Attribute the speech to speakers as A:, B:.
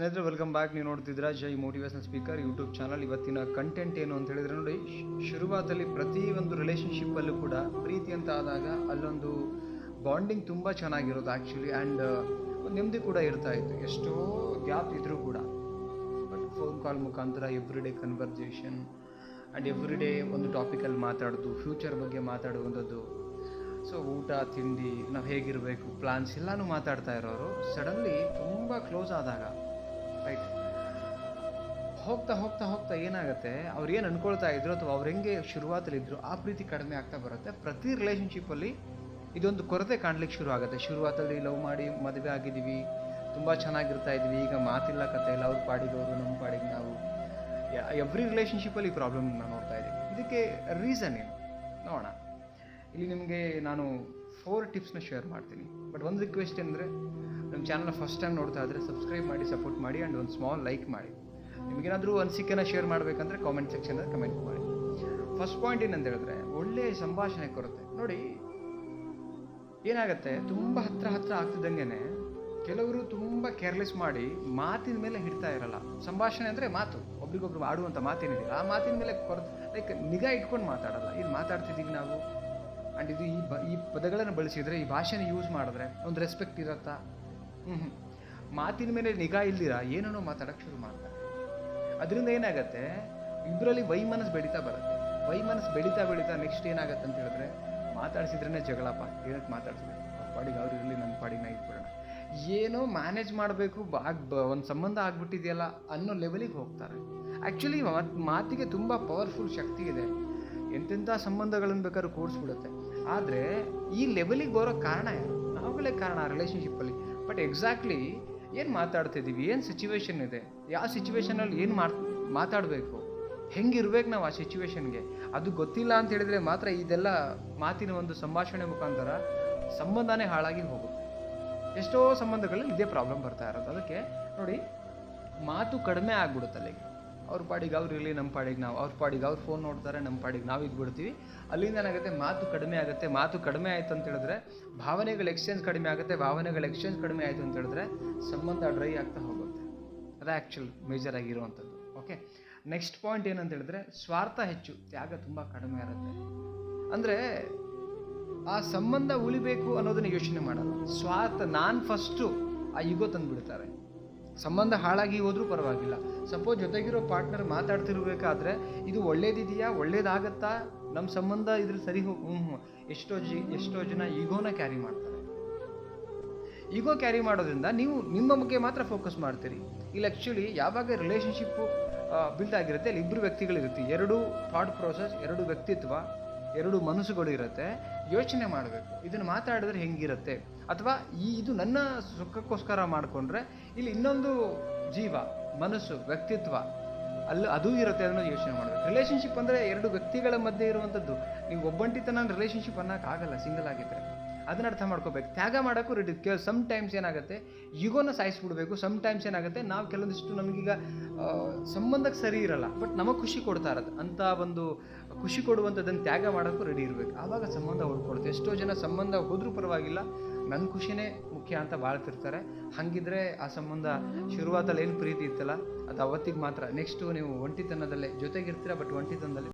A: ಸ್ನೇಹಿತರೆ welcome back ನೀವು ನೋಡ್ತಿದ್ದೀರಾ Jai motivation speaker YouTube channel ಇವತ್ತಿನ ಕಂಟೆಂಟ್ ಏನು ಅಂತ ಹೇಳಿದ್ರೆ ನೋಡಿ ಶುರುವಾದಲ್ಲಿ ಶುರುವಾತಲ್ಲಿ ಪ್ರತಿ ಒಂದು ರಿಲೇಷನ್ಶಿಪ್ಪಲ್ಲೂ ಕೂಡ ಪ್ರೀತಿ ಅಂತ ಆದಾಗ ಅಲ್ಲೊಂದು ಬಾಂಡಿಂಗ್ ತುಂಬ ಚೆನ್ನಾಗಿರೋದು ಆ್ಯಕ್ಚುಲಿ ಆ್ಯಂಡ್ ಒಂದು ನೆಮ್ಮದಿ ಕೂಡ ಇರ್ತಾ ಇತ್ತು. ಎಷ್ಟೋ ಗ್ಯಾಪ್ ಇದ್ರೂ ಕೂಡ. ಬಟ್ ಫೋನ್ ಕಾಲ್ ಮುಖಾಂತರ every day conversation and every day ಒಂದು ಟಾಪಿಕಲ್ಲಿ ಮಾತಾಡೋದು ಫ್ಯೂಚರ್ ಬಗ್ಗೆ ಮಾತಾಡುವಂಥದ್ದು. ಸೊ ಊಟ, ತಿಂಡಿ, ನಾವು ಹೇಗಿರಬೇಕು ಪ್ಲಾನ್ಸ್ ಎಲ್ಲನೂ ಮಾತಾಡ್ತಾ ಇರೋರು ಸಡನ್ಲಿ ತುಂಬ ಕ್ಲೋಸ್ ಆದಾಗ ರೈಟ್ ಹೋಗ್ತಾ ಹೋಗ್ತಾ ಹೋಗ್ತಾ ಏನಾಗುತ್ತೆ? ಅವ್ರು ಏನು ಅನ್ಕೊಳ್ತಾ ಇದ್ರು ಅಥವಾ ಅವ್ರು ಹೆಂಗೆ ಶುರುವಾತಲ್ಲಿದ್ರು ಆ ಪ್ರೀತಿ ಕಡಿಮೆ ಆಗ್ತಾ ಬರುತ್ತೆ. ಪ್ರತಿ ರಿಲೇಷನ್ಶಿಪ್ಪಲ್ಲಿ ಇದೊಂದು ಕೊರತೆ ಕಾಣ್ಲಿಕ್ಕೆ ಶುರು ಆಗುತ್ತೆ. ಶುರುವಾತಲ್ಲಿ ಲವ್ ಮಾಡಿ ಮದುವೆ ಆಗಿದ್ದೀವಿ, ತುಂಬ ಚೆನ್ನಾಗಿರ್ತಾ ಇದ್ವಿ ಈಗ ಮಾತಿಲ್ಲ, ಕತೆ ಇಲ್ಲ, ಅವ್ರು ಪಾಡಿಗೆ ಅವರು ನಮ್ಮ ಪಾಡಿಗೆ ನಾವು. ಎವ್ರಿ ರಿಲೇಷನ್ಶಿಪ್ಪಲ್ಲಿ ಈ ಪ್ರಾಬ್ಲಮ್ ನಾನು ನೋಡ್ತಾ ಇದ್ದೀವಿ ಇದಕ್ಕೆ ರೀಸನ್ ಏನು? ನೋಡೋಣ. ಇಲ್ಲಿ ನಿಮಗೆ ನಾನು ಫೋರ್ ಟಿಪ್ಸ್ನ ಶೇರ್ ಮಾಡ್ತೀನಿ. ಬಟ್ ಒಂದು ರಿಕ್ವೆಸ್ಟ್ ಏನಂದರೆ ನಮ್ಮ ಚಾನಲ್ನ ಫಸ್ಟ್ ಟೈಮ್ ನೋಡ್ತಾ ಇದ್ದರೆ ಸಬ್ಸ್ಕ್ರೈಬ್ ಮಾಡಿ ಸಪೋರ್ಟ್ ಮಾಡಿ ಆ್ಯಂಡ್ ಒಂದು ಸ್ಮಾಲ್ ಲೈಕ್ ಮಾಡಿ. ನಿಮಗೇನಾದರೂ ಅನಿಸಿಕೆನ ಶೇರ್ ಮಾಡಬೇಕಂದ್ರೆ ಕಾಮೆಂಟ್ ಸೆಕ್ಷನ್ ಕಮೆಂಟ್ ಮಾಡಿ. ಫಸ್ಟ್ ಪಾಯಿಂಟ್ ಏನಂತ ಹೇಳಿದ್ರೆ ಒಳ್ಳೆಯ ಸಂಭಾಷಣೆ ಕೊರುತ್ತೆ ನೋಡಿ, ಏನಾಗುತ್ತೆ, ತುಂಬ ಹತ್ರ ಹತ್ರ ಆಗ್ತಿದ್ದಂಗೆ ಕೆಲವರು ತುಂಬ ಕೇರ್ಲೆಸ್ ಮಾಡಿ ಮಾತಿನ ಮೇಲೆ ಹಿಡ್ತಾ ಇರಲ್ಲ. ಸಂಭಾಷಣೆ ಅಂದರೆ ಮಾತು. ಒಬ್ರಿಗೊಬ್ರು ಆಡುವಂಥ ಮಾತೇನಿದೆಯಲ್ಲ ಆ ಮಾತಿನ ಮೇಲೆ ಕೊರ ಲೈಕ್ ನಿಗಾ ಇಟ್ಕೊಂಡು ಮಾತಾಡಲ್ಲ. ಇದು ಮಾತಾಡ್ತಿದ್ದೀವಿ ನಾವು? ಆ್ಯಂಡ್ ಇದು ಈ ಬ, ಈ ಪದಗಳನ್ನು ಬಳಸಿದರೆ, ಈ ಭಾಷೆನ ಯೂಸ್ ಮಾಡಿದ್ರೆ, ಒಂದು ರೆಸ್ಪೆಕ್ಟ್ ಇರತ್ತಾ? ಮಾತಿನ ಮೇಲೆ ನಿಗಾ ಇಲ್ದಿರ? ಏನೇನೋ ಮಾತಾಡೋಕ್ಕೆ ಶುರು ಮಾಡ್ತಾರೆ. ಅದರಿಂದ ಏನಾಗುತ್ತೆ? ಇಬ್ಬರಲ್ಲಿ ವೈಮನಸ್ ಬೆಳೀತಾ ಬರುತ್ತೆ. ವೈಮನಸ್ ಬೆಳೀತಾ ಬೆಳೀತಾ ನೆಕ್ಸ್ಟ್ ಏನಾಗುತ್ತೆ ಅಂತ ಹೇಳಿದ್ರೆ ಮಾತಾಡ್ಸಿದ್ರೇ ಜಗಳಪ್ಪ ಏನಕ್ಕೆ ಮಾತಾಡ್ಸಿದ್ರೆ ಅವ್ರ ಪಾಡಿಗೆ ಅವ್ರು ಇರಲಿ ನನ್ನ ಪಾಡಿನ ನಾ ಇಟ್ಬಿಡೋಣ. ಏನೋ ಮ್ಯಾನೇಜ್ ಮಾಡಬೇಕು, ಆಗ್ ಒಂದು ಸಂಬಂಧ ಆಗ್ಬಿಟ್ಟಿದೆಯಲ್ಲ ಅನ್ನೋ ಲೆವೆಲಿಗೆ ಹೋಗ್ತಾರೆ. ಆ್ಯಕ್ಚುಲಿ ಮಾತಿಗೆ ತುಂಬ ಪವರ್ಫುಲ್ ಶಕ್ತಿ ಇದೆ. ಎಂತೆಂಥ ಸಂಬಂಧಗಳನ್ನು ಬೇಕಾದ್ರೂ ಕೂಡಿಸ್ಬಿಡುತ್ತೆ. ಆದರೆ ಈ ಲೆವೆಲಿಗೆ ಬರೋ ಕಾರಣ ಯಾರು? ನಾವುಗಳೇ ಕಾರಣ ರಿಲೇಷನ್ಶಿಪ್ಪಲ್ಲಿ ಬಟ್ ಎಕ್ಸಾಕ್ಟ್ಲಿ ಏನು ಮಾತಾಡ್ತಿದ್ದೀವಿ ಏನು ಸಿಚುವೇಶನ್ ಇದೆ? ಯಾವ ಸಿಚುವೇಶನಲ್ಲಿ ಏನು ಮಾಡ್, ಮಾತಾಡಬೇಕು? ಹೆಂಗಿರ್ಬೇಕು ನಾವು ಆ ಸಿಚುವೇಶನ್ಗೆ ಅದು ಗೊತ್ತಿಲ್ಲ ಅಂತ ಹೇಳಿದರೆ ಮಾತ್ರ ಇದೆಲ್ಲ ಮಾತಿನ ಒಂದು ಸಂಭಾಷಣೆ ಮುಖಾಂತರ ಸಂಬಂಧನೇ ಹಾಳಾಗಿ ಹೋಗುತ್ತೆ. ಎಷ್ಟೋ ಸಂಬಂಧಗಳಲ್ಲಿ ಇದೇ ಪ್ರಾಬ್ಲಮ್ ಬರ್ತಾ ಇರೋದು. ಅದಕ್ಕೆ ನೋಡಿ, ಮಾತು ಕಡಿಮೆ ಆಗ್ಬಿಡುತ್ತೆ ಅಲ್ಲಿಗೆ. ಅವ್ರ ಪಾಡಿಗೆ ಅವ್ರು ಇರಲಿ ನಮ್ಮ ಪಾಡಿಗೆ ನಾವು. ಅವ್ರ ಪಾಡಿಗೆ ಅವ್ರು ಫೋನ್ ನೋಡ್ತಾರೆ ನಮ್ಮ ಪಾಡಿಗೆ ನಾವು ಇದ್ಬಿಡ್ತೀವಿ. ಅಲ್ಲಿಂದ ಏನಾಗುತ್ತೆ? ಮಾತು ಕಡಿಮೆ ಆಗುತ್ತೆ. ಮಾತು ಕಡಿಮೆ ಆಯಿತು ಅಂತ ಹೇಳಿದ್ರೆ, ಭಾವನೆಗಳ ಎಕ್ಸ್ಚೇಂಜ್ ಕಡಿಮೆ ಆಗುತ್ತೆ. ಭಾವನೆಗಳ ಎಕ್ಸ್ಚೇಂಜ್ ಕಡಿಮೆ ಆಯಿತು ಅಂತ ಹೇಳಿದ್ರೆ, ಸಂಬಂಧ ಡ್ರೈ ಆಗ್ತಾ ಹೋಗುತ್ತೆ. ಅದೇ ಆ್ಯಕ್ಚುಲ್ ಮೇಜರ್ ಆಗಿರುವಂಥದ್ದು. ಓಕೆ ನೆಕ್ಸ್ಟ್ ಪಾಯಿಂಟ್ ಏನಂತ ಹೇಳಿದ್ರೆ, ಸ್ವಾರ್ಥ ಹೆಚ್ಚು. ತ್ಯಾಗ ತುಂಬ ಕಡಿಮೆ ಇರುತ್ತೆ. ಅಂದರೆ, ಆ ಸಂಬಂಧ ಉಳಿಬೇಕು ಅನ್ನೋದನ್ನ ಯೋಚನೆ ಮಾಡಲ್ಲ. ಸ್ವಾರ್ಥ ನಾನು ಫಸ್ಟು ಆ ಈಗೋ ತಂದುಬಿಡ್ತಾರೆ. ಸಂಬಂಧ ಹಾಳಾಗಿ ಹೋದರೂ ಪರವಾಗಿಲ್ಲ. ಸಪೋಸ್ ಜೊತೆಗಿರೋ ಪಾರ್ಟ್ನರ್ ಮಾತಾಡ್ತಿರ್ಬೇಕಾದ್ರೆ, ಇದು ಒಳ್ಳೇದಿದೆಯಾ? ಒಳ್ಳೇದಾಗತ್ತಾ? ನಮ್ಮ ಸಂಬಂಧ ಇದ್ರ ಸರಿ ಹೋಗಿ ಹ್ಞೂ ಹ್ಞೂ ಎಷ್ಟೋ ಜಿ ಎಷ್ಟೋ ಜನ ಈಗೋನ ಕ್ಯಾರಿ ಮಾಡ್ತಾರೆ. ಈಗೋ ಕ್ಯಾರಿ ಮಾಡೋದ್ರಿಂದ ನೀವು ನಿಮ್ಮ ಬಗ್ಗೆ ಮಾತ್ರ ಫೋಕಸ್ ಮಾಡ್ತೀರಿ. ಇಲ್ಲಿ ಆ್ಯಕ್ಚುಲಿ ಯಾವಾಗ ರಿಲೇಷನ್ಶಿಪ್ಪು ಬಿಲ್ಡ್ ಆಗಿರುತ್ತೆ, ಅಲ್ಲಿ ಇಬ್ಬರು ವ್ಯಕ್ತಿಗಳಿರುತ್ತೆ. ಎರಡು ಥಾಟ್ ಪ್ರೋಸೆಸ್ ಎರಡು ವ್ಯಕ್ತಿತ್ವ, ಎರಡು ಮನಸ್ಸುಗಳು ಇರುತ್ತೆ. ಯೋಚನೆ ಮಾಡಬೇಕು. ಇದನ್ನು ಮಾತಾಡಿದ್ರೆ ಹೆಂಗಿರುತ್ತೆ? ಅಥವಾ ಈ ಇದು ನನ್ನ ಸುಖಕ್ಕೋಸ್ಕರ ಮಾಡಿಕೊಂಡ್ರೆ ಇಲ್ಲಿ ಇನ್ನೊಂದು ಜೀವ, ಮನಸ್ಸು, ವ್ಯಕ್ತಿತ್ವ, ಅಲ್ಲಿ ಅದು ಇರುತ್ತೆ ಅನ್ನೋದು ಯೋಚನೆ ಮಾಡಬೇಕು. ರಿಲೇಷನ್ಶಿಪ್ ಅಂದರೆ ಎರಡು ವ್ಯಕ್ತಿಗಳ ಮಧ್ಯೆ ಇರುವಂಥದ್ದು. ನೀವು ಒಬ್ಬಂಟಿತನ ರಿಲೇಷನ್ಶಿಪ್ ಅನ್ನೋಕ್ಕಾಗಲ್ಲ ಸಿಂಗಲ್ ಆಗಿದ್ದರೆ ಅದನ್ನ ಅರ್ಥ ಮಾಡ್ಕೋಬೇಕು. ತ್ಯಾಗ ಮಾಡೋಕ್ಕೂ ರೆಡಿ ಸಮ್ ಟೈಮ್ಸ್ ಏನಾಗುತ್ತೆ ಈಗೋನ ಸಾಯಿಸ್ಬಿಡ್ಬೇಕು. ಸಮ್ ಟೈಮ್ಸ್ ಏನಾಗುತ್ತೆ, ನಾವು ಕೆಲವೊಂದಿಷ್ಟು ನಮಗೀಗ ಸಂಬಂಧಕ್ಕೆ ಸರಿ ಇರಲ್ಲ. ಬಟ್ ನಮಗೆ ಖುಷಿ ಕೊಡ್ತಾ ಇರೋದು. ಅಂಥ ಒಂದು ಖುಷಿ ಕೊಡುವಂಥದ್ದನ್ನು ತ್ಯಾಗ ಮಾಡೋಕ್ಕೂ ರೆಡಿ ಇರಬೇಕು. ಆವಾಗ ಸಂಬಂಧ ಉಳ್ಕೊಡುತ್ತೆ ಎಷ್ಟೋ ಜನ ಸಂಬಂಧ ಹೋದರೂ ಪರವಾಗಿಲ್ಲ ನನ್ನ ಖುಷಿನೇ ಮುಖ್ಯ ಅಂತ ಬಾಳ್ತಿರ್ತಾರೆ. ಹಾಗಿದ್ರೆ ಆ ಸಂಬಂಧ ಶುರುವಾತಲ್ಲಿ ಏನು ಪ್ರೀತಿ ಇತ್ತಲ್ಲ, ಅದು ಅವತ್ತಿಗೆ ಮಾತ್ರ. ನೆಕ್ಸ್ಟು ನೀವು ಒಂಟಿತನದಲ್ಲೇ ಜೊತೆಗಿರ್ತೀರ ಬಟ್ ಒಂಟಿತನದಲ್ಲಿ.